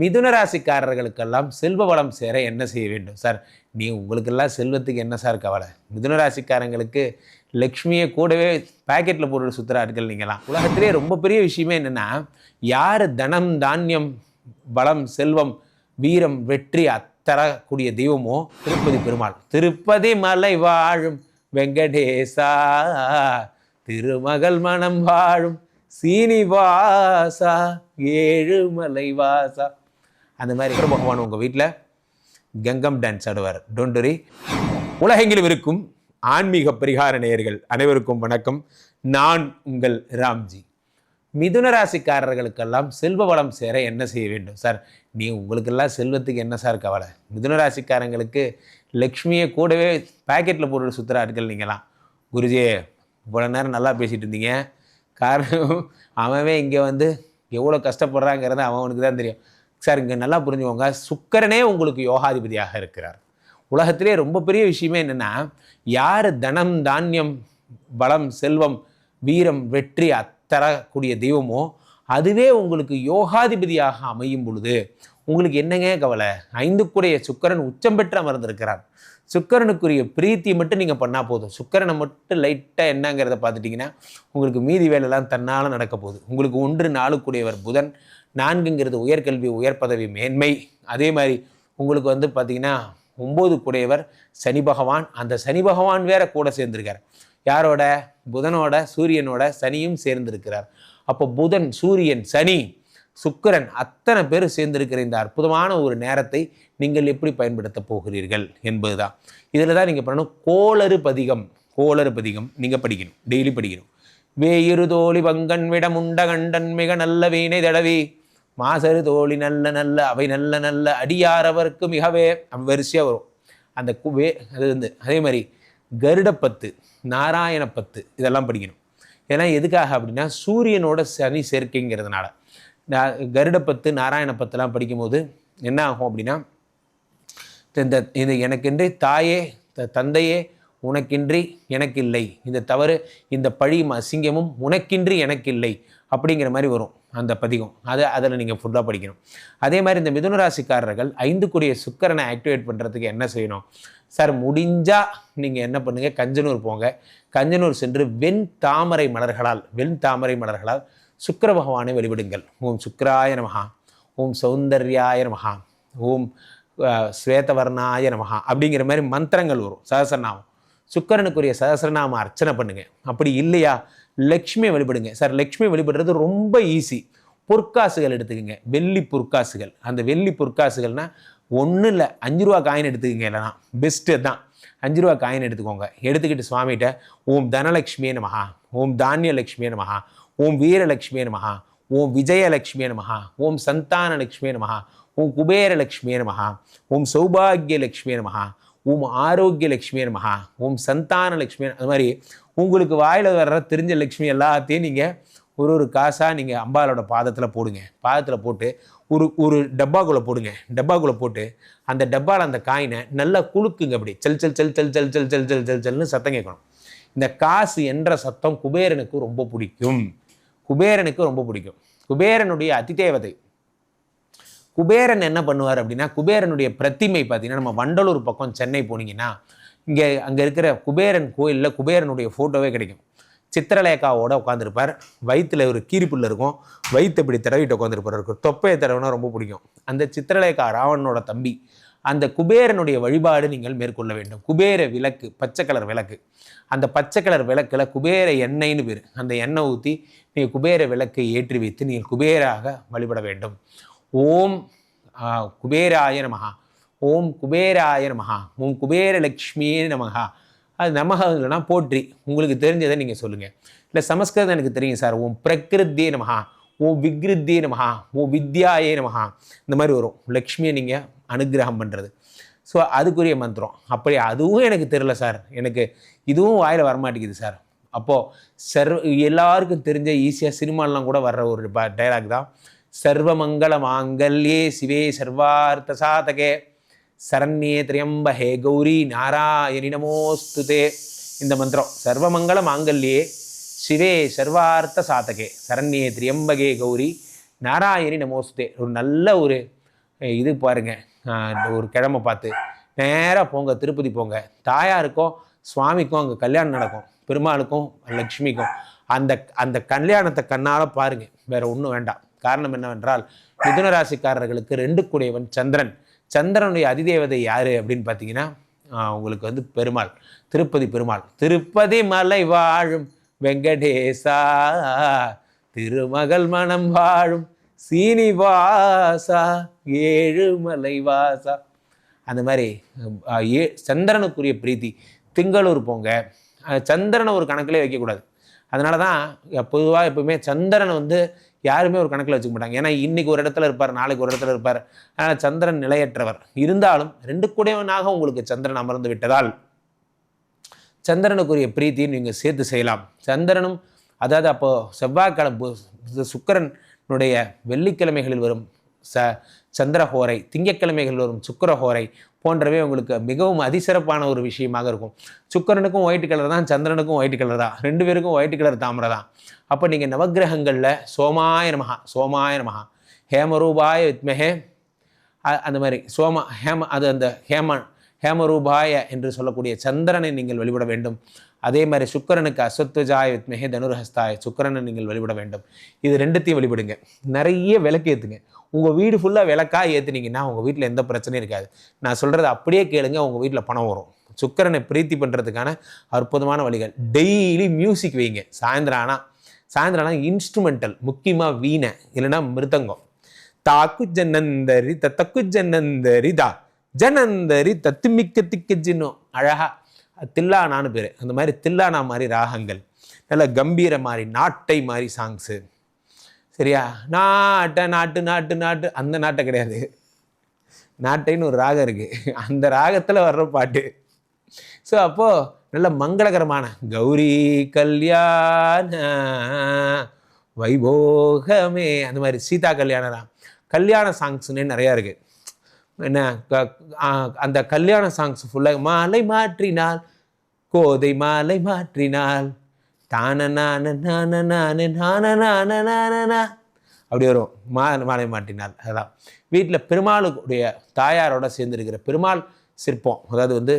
மிதுன ராசிக்காரர்களுக்கெல்லாம் செல்வ வளம் சேர என்ன செய்ய வேண்டும்? சார் நீ உங்களுக்கெல்லாம் செல்வத்துக்கு என்ன சார் கவலை? மிதுன ராசிக்காரங்களுக்கு லக்ஷ்மியை கூடவே பாக்கெட்டில் போட்டு சுற்றுறார்கள் நீங்களாம். உலகத்திலே ரொம்ப பெரிய விஷயமே என்னென்னா யார் தனம் தானியம் பலம் செல்வம் வீரம் வெற்றி அத்தரக்கூடிய தெய்வமோ திருப்பதி பெருமாள். திருப்பதி மலை வாழும் வெங்கடேசா திருமகள் மனம் வாழும் சீனிவாசா ஏழுமலை வாசா அந்த மாதிரி இருக்கிற பகவான் உங்கள் வீட்டில் கங்கம் டான்ஸ் ஆடுவார். டோண்டரி உலகெங்கிலும் இருக்கும் ஆன்மீக பரிகார நேயர்கள் அனைவருக்கும் வணக்கம். நான் உங்கள் ராம்ஜி. மிதுன ராசிக்காரர்களுக்கெல்லாம் செல்வ வளம் சேர என்ன செய்ய வேண்டும்? சார் நீ உங்களுக்கெல்லாம் செல்வத்துக்கு என்ன சார் கவலை? மிதுன ராசிக்காரங்களுக்கு லக்ஷ்மியை கூடவே பாக்கெட்டில் போட்டு சுற்றுறார்கள் நீங்களாம் குருஜி இவ்வளோ நேரம் நல்லா பேசிகிட்டு இருந்தீங்க. காரணம் அவனவே இங்கே வந்து எவ்வளோ கஷ்டப்படுறாங்கிறத அவனுக்கு தான் தெரியும். சார் இங்கே நல்லா புரிஞ்சுக்கோங்க. சுக்கரனே உங்களுக்கு யோகாதிபதியாக இருக்கிறார். உலகத்திலே ரொம்ப பெரிய விஷயமே என்னென்னா யார் தனம் தானியம் பலம் செல்வம் வீரம் வெற்றி அத்தரக்கூடிய தெய்வமோ அதுவே உங்களுக்கு யோகாதிபதியாக அமையும் பொழுது உங்களுக்கு என்னங்க கவலை? ஐந்துக்குடைய சுக்கரன் உச்சம் பெற்று அமர்ந்திருக்கிறார். சுக்கரனுக்குரிய பிரீத்தி மட்டும் நீங்கள் பண்ணால் போதும். சுக்கரனை மட்டும் லைட்டாக என்னங்கிறத பார்த்துட்டிங்கன்னா உங்களுக்கு மீதி வேலைலாம் தன்னால் நடக்க போகுது. உங்களுக்கு ஒன்று நாளுக்குடையவர் புதன். நான்குங்கிறது உயர்கல்வி உயர் பதவி மேன்மை. அதே மாதிரி உங்களுக்கு வந்து பார்த்திங்கன்னா ஒம்பது கூடையவர் சனி பகவான். அந்த சனி பகவான் வேற கூட சேர்ந்திருக்கார். யாரோட? புதனோட சூரியனோட சனியும் சேர்ந்திருக்கிறார். அப்போ புதன் சூரியன் சனி சுக்கிரன் அத்தனை பேர் சேர்ந்திருக்கிற இந்த அற்புதமான ஒரு நேரத்தை நீங்கள் எப்படி பயன்படுத்த போகிறீர்கள் என்பது தான் இதில் தான் நீங்கள் பண்ணணும். கோளறு பதிகம். கோளறு பதிகம் நீங்கள் படிக்கணும். டெய்லி படிக்கணும். வேயிரு தோழி பங்கன் விட உண்ட கண்டன் மிக நல்ல வீணை தடவி மாசரு தோழி நல்ல நல்ல அவை நல்ல நல்ல அடியாரவர்க்கு மிகவே வரிசையாக வரும். அந்த குவே அது வந்து அதே மாதிரி கருடப்பத்து நாராயணப்பத்து இதெல்லாம் படிக்கணும். ஏன்னா எதுக்காக அப்படின்னா சூரியனோட சனி சேர்க்கைங்கிறதுனால. கருடப்பத்து நாராயணப்பத்துலாம் படிக்கும்போது என்ன ஆகும் அப்படின்னா இந்த இது எனக்கின்றி தாயே த- தந்தையே உனக்கின்றி எனக்கில்லை. இந்த தவறு இந்த பழி அசிங்கமும் உனக்கின்றி எனக்கில்லை. அப்படிங்கிற மாதிரி வரும் அந்த பதிகம். அதை அதில் நீங்கள் ஃபுல்லாக படிக்கணும். அதே மாதிரி இந்த மிதுன ராசிக்காரர்கள் ஐந்து கூடிய சுக்கரனை ஆக்டிவேட் பண்ணுறதுக்கு என்ன செய்யணும்? சார் முடிஞ்சால் நீங்கள் என்ன பண்ணுங்கள் கஞ்சனூர் போங்க. கஞ்சனூர் சென்று வெண் தாமரை மலர்களால் வெண் தாமரை மலர்களால் சுக்கர பகவானை வழிபடுங்கள். ஓம் சுக்கராய நமகா ஓம் சௌந்தர்யாய நமகா ஓம் ஸ்வேதவர்ணாய நமகா அப்படிங்கிற மாதிரி மந்திரங்கள் வரும். சகசரநாமம். சுக்கரனுக்குரிய சகசரநாம அர்ச்சனை பண்ணுங்கள் அப்படி இல்லையா? லக்ஷ்மி வழிபடுங்க. சார் லக்ஷ்மி வழிபடுறது ரொம்ப ஈஸி பொற்காசுகள் எடுத்துக்கோங்க. வெள்ளி பொற்காசுகள். அந்த வெள்ளி பொற்காசுகள்னா ஒன்றும் இல்லை. அஞ்சு ரூபா காயின் எடுத்துக்கோங்க இல்லைனா பெஸ்ட்டு தான். அஞ்சு ரூபா காயின் எடுத்துக்கோங்க. எடுத்துக்கிட்டு சுவாமிகிட்ட ஓம் தனலக்ஷ்மியே நமஹா. ஓம் தானியலக்ஷ்மியே நமஹா. ஓம் வீரலக்ஷ்மியே நமஹா. ஓம் விஜயலக்ஷ்மியே நமஹா. ஓம் சந்தானலக்ஷ்மியே நமஹா. ஓம் குபேரலக்ஷ்மியே நமஹா. ஓம் சௌபாகியலக்ஷ்மியே நமஹா. ஓம் ஆரோக்கிய லக்ஷ்மியர் மகா ஓம் சந்தானலக்ஷ்மி அது மாதிரி உங்களுக்கு வாயில் வர்ற தெரிஞ்ச லக்ஷ்மி எல்லாத்தையும் நீங்கள் ஒரு ஒரு காசாக நீங்கள் அம்பாலோட பாதத்தில் போடுங்க. பாதத்தில் போட்டு ஒரு ஒரு டப்பாக்குள்ளே போடுங்க. டப்பாக்குள்ளே போட்டு அந்த டப்பாவில் அந்த காயினை நல்லா குலுக்குங்க அப்படி. செல் செல் செல் செல் செல் செல் செல் செல் செல் செல்னு சத்தம் கேட்கணும். இந்த காசு என்ற சத்தம் குபேரனுக்கு ரொம்ப பிடிக்கும். குபேரனுக்கு ரொம்ப பிடிக்கும். குபேரனுடைய அதிதேவதை. குபேரன் என்ன பண்ணுவார் அப்படின்னா குபேரனுடைய பிரதிமை பார்த்தீங்கன்னா நம்ம வண்டலூர் பக்கம் சென்னை போனீங்கன்னா இங்கே அங்கே இருக்கிற குபேரன் கோயிலில் குபேரனுடைய ஃபோட்டோவே கிடைக்கும். சித்திரலேகாவோட உட்காந்துருப்பார் வயிற்றில் ஒரு கீரிப்புள்ள இருக்கும். வயிற்று இப்படி தடவிட்டு உட்காந்துருப்பார் இருக்கும் தொப்பையை தடவைனா ரொம்ப பிடிக்கும். அந்த சித்திரலேகா ராவணனோட தம்பி அந்த குபேரனுடைய வழிபாடு நீங்கள் மேற்கொள்ள வேண்டும். குபேர விளக்கு பச்சை கலர் விளக்கு. அந்த பச்சை கலர் விளக்கில் குபேர எண்ணெய்னு பேர். அந்த எண்ணெய் ஊற்றி நீங்கள் குபேர விளக்கை ஏற்றி வைத்து நீங்கள் குபேராக வழிபட வேண்டும். ஓம் குபேராய நமகா ஓம் குபேராய நமகா ஓம் குபேரலக்ஷ்மியே நமகா அது நமக இல்லைனா போற்றி. உங்களுக்கு தெரிஞ்சதை நீங்கள் சொல்லுங்கள் இல்லை சமஸ்கிருதம் எனக்கு தெரியும் சார். ஓம் பிரகிருத்தியே நமகா ஓம் விக்ருத்தே நமகா ஓம் வித்யாயே நமகா இந்த மாதிரி வரும். லக்ஷ்மியை நீங்கள் அனுக்கிரகம் பண்ணுறது ஸோ அதுக்குரிய மந்திரம். அப்படி அதுவும் எனக்கு தெரில சார். எனக்கு இதுவும் வாயில் வரமாட்டேங்குது சார். அப்போது சர்வ எல்லாருக்கும் தெரிஞ்ச ஈஸியாக சினிமாலாம் கூட வர்ற ஒரு டைலாக் தான். சர்வமங்கள மாங்கல்யே சிவே சர்வார்த்த சாதகே சரண்யே திரியம்பஹே கௌரி நாராயணி நமோஸ்துதே. இந்த மந்திரம். சர்வமங்கள மாங்கல்யே சிவே சர்வார்த்த சாதகே சரண்யே திரியம்பகே. கௌரி நாராயணி நமோஸ்துதே. ஒரு நல்ல ஒரு இது பாருங்க. ஒரு கிழமை பார்த்து. நேராக போங்க திருப்பதி போங்க. தாயாருக்கும் சுவாமிக்கும் அங்கே கல்யாணம் நடக்கும். பெருமாளுக்கும் லக்ஷ்மிக்கும் அந்த அந்த கல்யாணத்தை கண்ணால் பாருங்கள் வேறு ஒன்றும் வேண்டாம். காரணம் என்னவென்றால் மிதுன ராசிக்காரர்களுக்கு ரெண்டு கூடியவன் சந்திரன். சந்திரனுடைய அதிதேவதை யாரு அப்படின்னு பார்த்தீங்கன்னா உங்களுக்கு வந்து பெருமாள் திருப்பதி பெருமாள். திருப்பதி மலை வாழும் வெங்கடேசா திருமகள் மனம் வாழும் சீனிவாசா ஏழுமலை வாசா. அந்த மாதிரி ஏ சந்திரனுக்குரிய பிரீத்தி திங்களூர் போங்க. சந்திரனை ஒரு கணக்கிலே வைக்கக்கூடாது. அதனால தான் பொதுவாக எப்பவுமே சந்திரனை வந்து யாருமே ஒரு கணக்கில் வச்சுக்க மாட்டாங்க. ஏன்னா இன்னைக்கு ஒரு இடத்துல இருப்பார் நாளைக்கு ஒரு இடத்துல இருப்பார். ஆனால் சந்திரன் நிலையற்றவர். இருந்தாலும் ரெண்டு கூடையவனாக உங்களுக்கு சந்திரன் அமர்ந்து விட்டதால் சந்திரனுக்குரிய பிரீத்தியும் நீங்கள் சேர்த்து செய்யலாம். சந்திரனும் அதாவது அப்போ செவ்வாய்க்கிழமை சுக்கரனுடைய சுக்கிரனுடைய வெள்ளிக்கிழமைகளில் வரும் ச சந்திரஹோரை திங்கக்கிழமைகள் வரும் சுக்கரஹோரை போன்றவை உங்களுக்கு மிகவும் அதிசிறப்பான ஒரு விஷயமாக இருக்கும். சுக்கிரனுக்கும் ஒயிட் கலர் தான் சந்திரனுக்கும் ஒயிட் கலர் தான். ரெண்டு பேருக்கும் ஒயிட் கலர் தாமரை தான். அப்போ நீங்கள் நவக்கிரகங்களில் சோமாய நமகா சோமாய நமகா ஹேமரூபாய வித்மஹே. அந்த மாதிரி சோம ஹேம அது அந்த ஹேம ஹேமரூபாய என்று சொல்லக்கூடிய சந்திரனை நீங்கள் வழிபட வேண்டும். அதே மாதிரி சுக்கிரனுக்கு அஸ்வத்வஜாய வித்மேகே தனுர்ஹஸ்தாய சுக்கரனை நீங்கள் வழிபட வேண்டும். இது ரெண்டுத்தையும் வழிபடுங்க. நிறைய விளக்கு ஏற்றுங்க உங்கள் வீடு ஃபுல்லாக விளக்காக ஏற்றுனீங்கன்னா உங்கள் வீட்டில் எந்த பிரச்சனையும் இருக்காது. நான் சொல்கிறத அப்படியே கேளுங்க உங்கள் வீட்டில் பணம் வரும். சுக்கிரனை பிரீத்தி பண்ணுறதுக்கான அற்புதமான வழிகள். டெய்லி மியூசிக் வைங்க. சாயந்தரம் ஆனால் சாயந்தரம் ஆனால் இன்ஸ்ட்ருமெண்டல் முக்கியமாக வீணை இல்லைன்னா மிருதங்கம். தாக்கு ஜன்னந்தரி தத்தக்கு ஜன்னந்தரி தா. ஜனந்தரி தத்துமிக்க திக்க ஜின்னும். அழகாக தில்லானான்னு பேர். அந்த மாதிரி தில்லானா மாதிரி ராகங்கள். நல்ல கம்பீர மாதிரி நாட்டை மாதிரி சாங்ஸு சரியா? நாட்டை நாட்டு நாட்டு நாட்டு. அந்த நாட்டை கிடையாது. நாட்டைன்னு ஒரு ராகம் இருக்குது அந்த ராகத்தில் வர்ற பாட்டு. ஸோ அப்போது நல்ல மங்களகரமான கௌரி கல்யாண வைபோகமே. அந்த மாதிரி சீதா கல்யாணம் கல்யாண சாங்ஸ்னே நிறையா இருக்குது என்ன க- அந்த கல்யாண சாங்ஸ் ஃபுல்லாக மாலை மாற்றினால் கோதை மாலை மாற்றினால். தான நான நான நான நான நான நான அப்படி வரும். மா மாலை மாட்டினால் அதான். வீட்டில் பெருமாளுடைய தாயாரோட சேர்ந்துருக்கிற பெருமாள் சிற்பம். அதாவது வந்து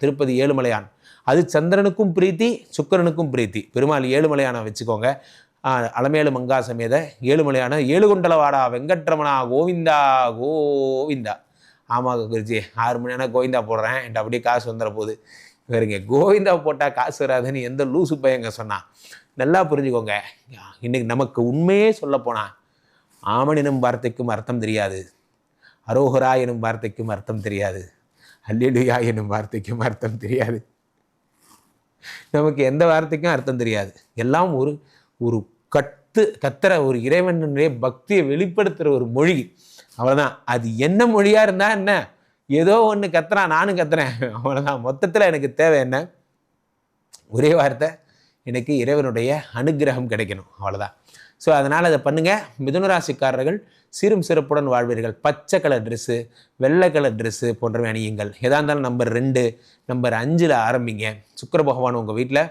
திருப்பதி ஏழுமலையான். அது சந்திரனுக்கும் பிரீத்தி சுக்கிரனுக்கும் பிரீத்தி. பெருமாள் ஏழுமலையானை வச்சுக்கோங்க. அலமேலு மங்கா சமேத ஏழுமலையான ஏழுகுண்டலவாடா வெங்கட்ரமணா கோவிந்தா கோவிந்தா. ஆமாம் குருஜி ஆறு மணி ஆனால் கோவிந்தா போடுறேன். என்கிட்ட அப்படியே காசு வந்துட போகுது வேறுங்க கோவிந்தா போட்டால் காசு வராதுன்னு எந்த லூசு பையங்க சொன்னான் நல்லா புரிஞ்சுக்கோங்க. இன்னைக்கு நமக்கு உண்மையே சொல்லப்போனா ஆமன் எனும் வார்த்தைக்கும் அர்த்தம் தெரியாது. அரோகரா எனும் வார்த்தைக்கும் அர்த்தம் தெரியாது. அல்லேலுயா எனும் வார்த்தைக்கும் அர்த்தம் தெரியாது. நமக்கு எந்த வார்த்தைக்கும் அர்த்தம் தெரியாது. எல்லாம் ஒரு ஒரு கத்து கத்துற ஒரு இறைவனுடைய பக்தியை வெளிப்படுத்துகிற ஒரு மொழி. அவ்வளோதான் அது என்ன மொழியாக இருந்தால் என்ன? ஏதோ ஒன்று கத்துறான் நானும் கத்துறேன். அவ்வளோதான் மொத்தத்தில் எனக்கு தேவை என்ன? ஒரே வார்த்தை எனக்கு இறைவனுடைய அனுக்கிரகம் கிடைக்கணும். அவ்வளோதான் ஸோ அதனால் அதை பண்ணுங்கள் மிதுனராசிக்காரர்கள் சிறும் சிறப்புடன் வாழ்வீர்கள். பச்சை கலர் ட்ரெஸ்ஸு வெள்ளை கலர் ட்ரெஸ்ஸு போன்றவை அணியுங்கள். எதா இருந்தாலும் நம்பர் ரெண்டு நம்பர் அஞ்சில் ஆரம்பிங்க. சுக்கர பகவான் உங்கள் வீட்டில்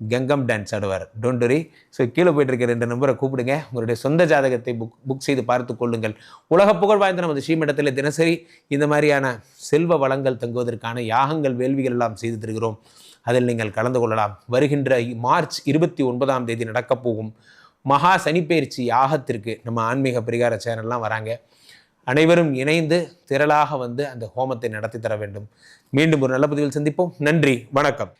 கங்கம் டான்ஸ் ஆடுவார். டோன்ட் வரி ஸோ கீழே போயிட்டு இருக்கிற ரெண்டு நம்பரை கூப்பிடுங்க. உங்களுடைய சொந்த ஜாதகத்தை புக் புக் செய்து பார்த்து கொள்ளுங்கள். உலக புகழ் வாய்ந்த நமது ஸ்ரீமடத்தில் தினசரி இந்த மாதிரியான செல்வ வளங்கள் தங்குவதற்கான யாகங்கள் வேள்விகள் எல்லாம் செய்து தருகிறோம். அதில் நீங்கள் கலந்து கொள்ளலாம். வருகின்ற மார்ச் இருபத்தி ஒன்பதாம் தேதி நடக்கப் போகும் மகா சனிப்பெயர்ச்சி யாகத்திற்கு நம்ம ஆன்மீக பரிகார சேனல்லாம் வராங்க. அனைவரும் இணைந்து திரளாக வந்து அந்த ஹோமத்தை நடத்தி தர வேண்டும். மீண்டும் ஒரு நல்ல பதிவில் சந்திப்போம். நன்றி. வணக்கம்.